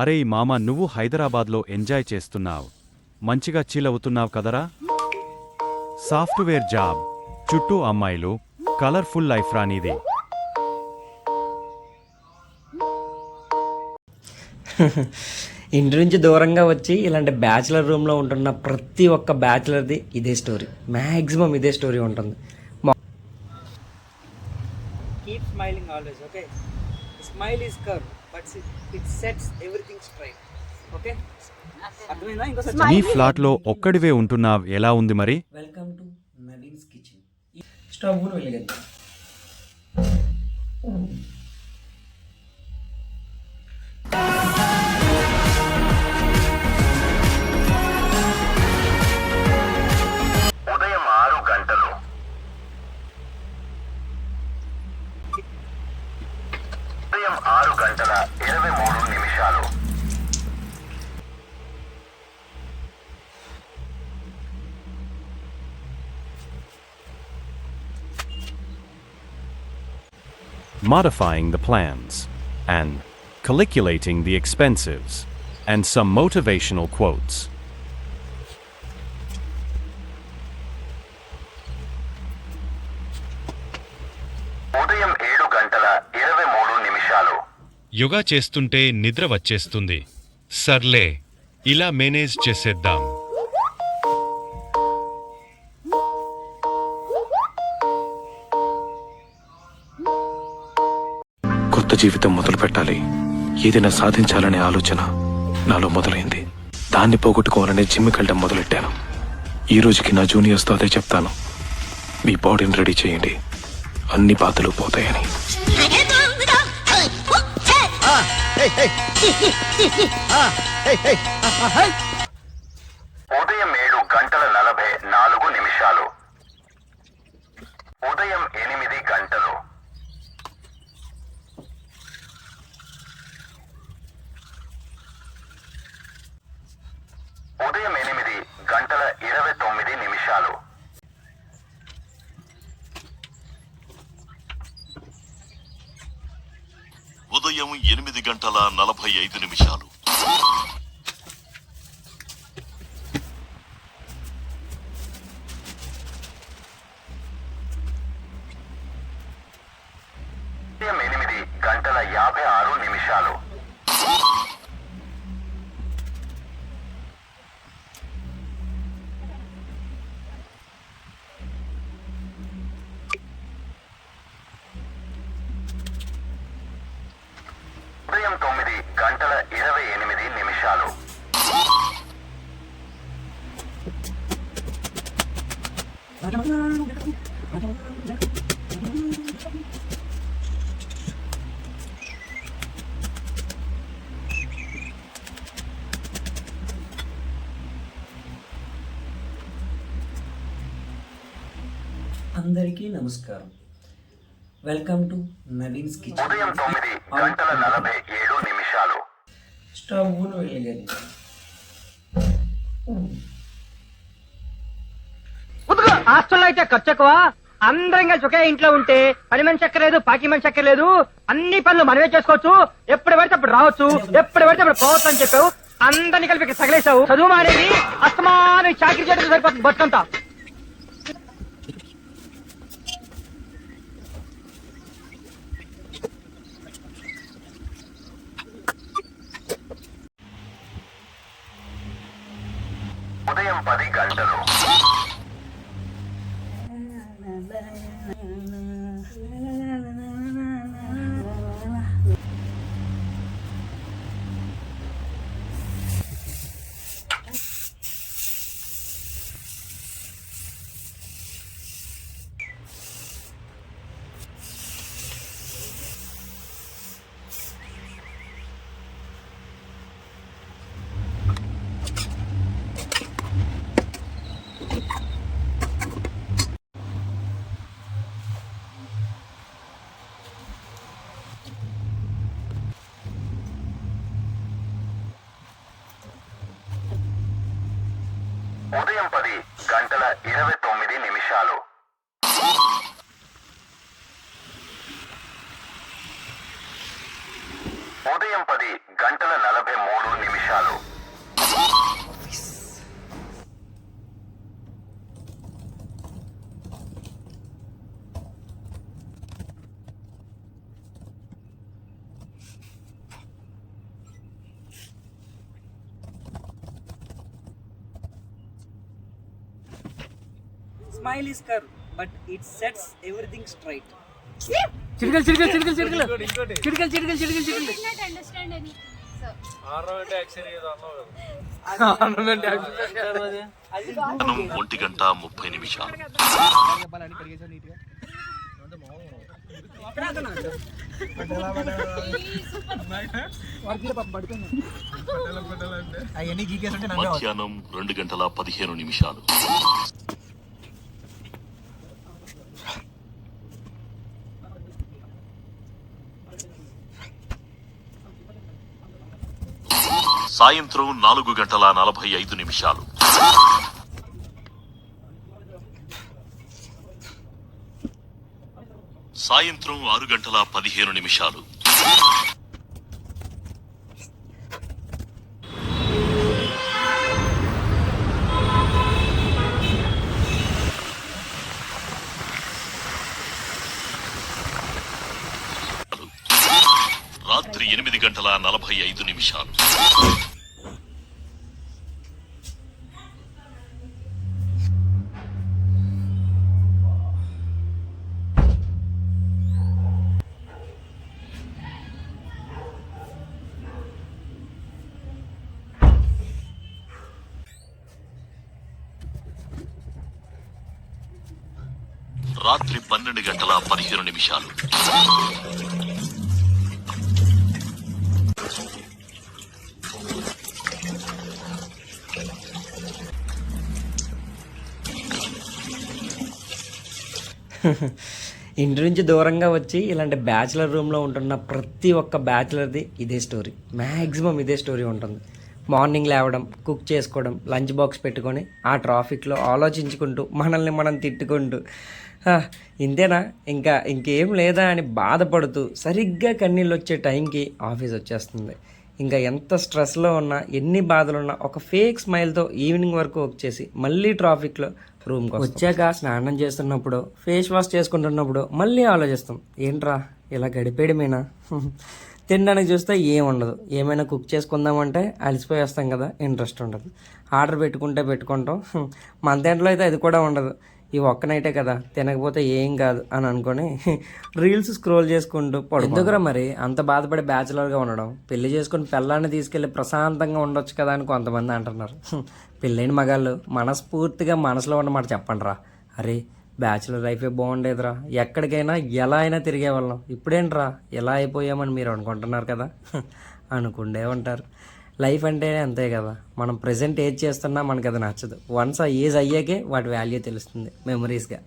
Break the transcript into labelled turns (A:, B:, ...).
A: అరే ఈ మామ నువ్వు హైదరాబాద్లో ఎంజాయ్ చేస్తున్నావు. మంచిగా చిల్ అవుతున్నావు కదరా? సాఫ్ట్వేర్ జాబ్ చుట్టూ అమ్మాయిలు కలర్ఫుల్ లైఫ్ రానిది
B: ఇంటి నుంచి దూరంగా వచ్చి ఇలాంటి బ్యాచిలర్ రూమ్లో ఉంటున్న ప్రతి ఒక్క బ్యాచిలర్ది ఇదే స్టోరీ. మ్యాక్సిమం ఇదే స్టోరీ ఉంటుంది.
C: smiling always okay? Smile is curve. ఇంకోసారి
A: నీ ఫ్లాట్లో ఒక్కడివే ఉంటున్నావ్ ఎలా ఉంది మరి?
B: Welcome to Naveen's kitchen stove వెలిగద్దాం
A: modifying the plans, and calculating the expenses, and some motivational quotes.
D: ఉదయం ఏడు గంటల ఇరవై మూడు నిమిషాలు
E: యోగా చేస్తుంటే నిద్ర వచ్చేస్తుంది సర్లే ఇలా మేనేజ్ చేసేద్దాం
F: కొత్త జీవితం మొదలు పెట్టాలి ఏదైనా సాధించాలనే ఆలోచన నాలో మొదలైంది. దాన్ని పోగొట్టుకోవాలనే జిమ్కి వెళ్ళడం మొదలెట్టాను. ఈ రోజుకి నా జూనియర్స్తో అదే చెప్తాను. మీ బాడీని రెడీ చేయండి. అన్ని బాధలు పోతాయని.
D: ఉదయం ఏడు గంటల నలభై నాలుగు నిమిషాలు ఉదయం ఎనిమిది గంటలు ఉదయం ఎనిమిది గంటల ఇరవై తొమ్మిది నిమిషాలు
G: ఉదయం ఎనిమిది గంటల నలభై ఐదు నిమిషాలు.
D: ఎనిమిది గంటల యాభై ఆరు నిమిషాలు.
B: అందరికీ నమస్కారం. వెల్కమ్ టు నవీన్స్ కిచెన్
D: ఉదయం తొమ్మిది గంటల నలభై ఏడు నిమిషాలు.
B: స్టవ్
C: హాస్టల్లో అయితే ఖర్చు ఎక్కువ అందరం కలిసి ఒకే ఇంట్లో ఉంటే పని మనిషి ఎక్కర్లేదు పాకి మనిషి ఎక్కర్లేదు అన్ని పనులు మనమే చేసుకోవచ్చు. ఎప్పుడు పడితే అప్పుడు రావచ్చు ఎప్పుడు పడితే అప్పుడు పోవచ్చు అని చెప్పావు. అందరిని కలిపి తగిలేసావు చదువు మానేది అస్తమానం చాకరీ చేయడం సరిపోతుంది బతుకంతా
D: ఉదయం పది ఉదయం పది గంటల ఇరవై తొమ్మిది నిమిషాలు. ఉదయం పది గంటల నలభై మూడు నిమిషాలు.
B: Smile is curve but it sets everything straight
C: చిటికలు చిటికలు చిటికలు చిటికలు. చిటికలు చిటికలు చిటికలు చిటికలు.
H: So,
G: మనం ఒంటి గంట ముప్పై నిమిషాలు. మధ్యాహ్నం రెండు గంటల పదిహేను నిమిషాలు. సాయంత్రం నాలుగు గంటల నలభై ఐదు నిమిషాలు. సాయంత్రం ఆరు గంటల పదిహేను నిమిషాలు. రాత్రి గంటల నలభై ఐదు నిమిషాలు. రాత్రి పన్నెండు గంటల పదిహేను నిమిషాలు.
B: ఇంటి నుంచి దూరంగా వచ్చి ఇలాంటి బ్యాచిలర్ రూమ్లో ఉంటున్న ప్రతి ఒక్క బ్యాచిలర్ది ఇదే స్టోరీ. మ్యాక్సిమం ఇదే స్టోరీ ఉంటుంది. మార్నింగ్ లేవడం కుక్ చేసుకోవడం లంచ్ బాక్స్ పెట్టుకొని ఆ ట్రాఫిక్లో ఆలోచించుకుంటూ మనల్ని మనం తిట్టుకుంటూ ఇంతేనా? ఇంకా ఇంకేం లేదా అని బాధపడుతూ సరిగ్గా కన్నీళ్ళు వచ్చే టైంకి ఆఫీస్ వచ్చేస్తుంది. ఇంకా ఎంత స్ట్రెస్లో ఉన్నా ఎన్ని బాధలు ఉన్నా ఒక ఫేక్ స్మైల్తో ఈవినింగ్ వరకు వచ్చేసి మళ్ళీ ట్రాఫిక్లో రూమ్కి వచ్చాక స్నానం చేస్తున్నప్పుడు ఫేస్ వాష్ చేసుకుంటున్నప్పుడు మళ్ళీ ఆలోచిస్తాం. ఏంట్రా ఇలా గడిపేయడమేనా? తినడానికి చూస్తే ఏముండదు ఏమైనా కుక్ చేసుకుందామంటే అలసిపోయేస్తాం కదా ఇంట్రెస్ట్ ఉండదు. ఆర్డర్ పెట్టుకుంటే పెట్టుకుంటాం. మన దాంట్లో అయితే అది కూడా ఉండదు. ఈ ఒక్క నైటే కదా తినకపోతే ఏం కాదు అని అనుకొని రీల్స్ స్క్రోల్ చేసుకుంటూ పడు ఎందుకురా మరి? అంత బాధపడి బ్యాచులర్గా ఉండడం. పెళ్ళి చేసుకుని పిల్లాన్ని తీసుకెళ్ళి ప్రశాంతంగా ఉండొచ్చు కదా అని కొంతమంది అంటున్నారు. పెళ్ళైన మగాళ్ళు మనస్ఫూర్తిగా మనసులో ఉన్నమాట చెప్పండి రా అరే బ్యాచులర్ లైఫే బాగుండేదిరా. ఎక్కడికైనా ఎలా అయినా తిరిగేవాళ్ళం. ఇప్పుడేంట్రా? ఎలా అయిపోయామని మీరు అనుకుంటున్నారు కదా? అనుకుండే ఉంటారు. లైఫ్ అంటేనే అంతే కదా. మనం ప్రజెంట్ ఏజ్ చేస్తున్నా మనకి అది నచ్చదు. వన్స్ ఆ ఏజ్ అయ్యాకే వాటి వాల్యూ తెలుస్తుంది మెమరీస్గా.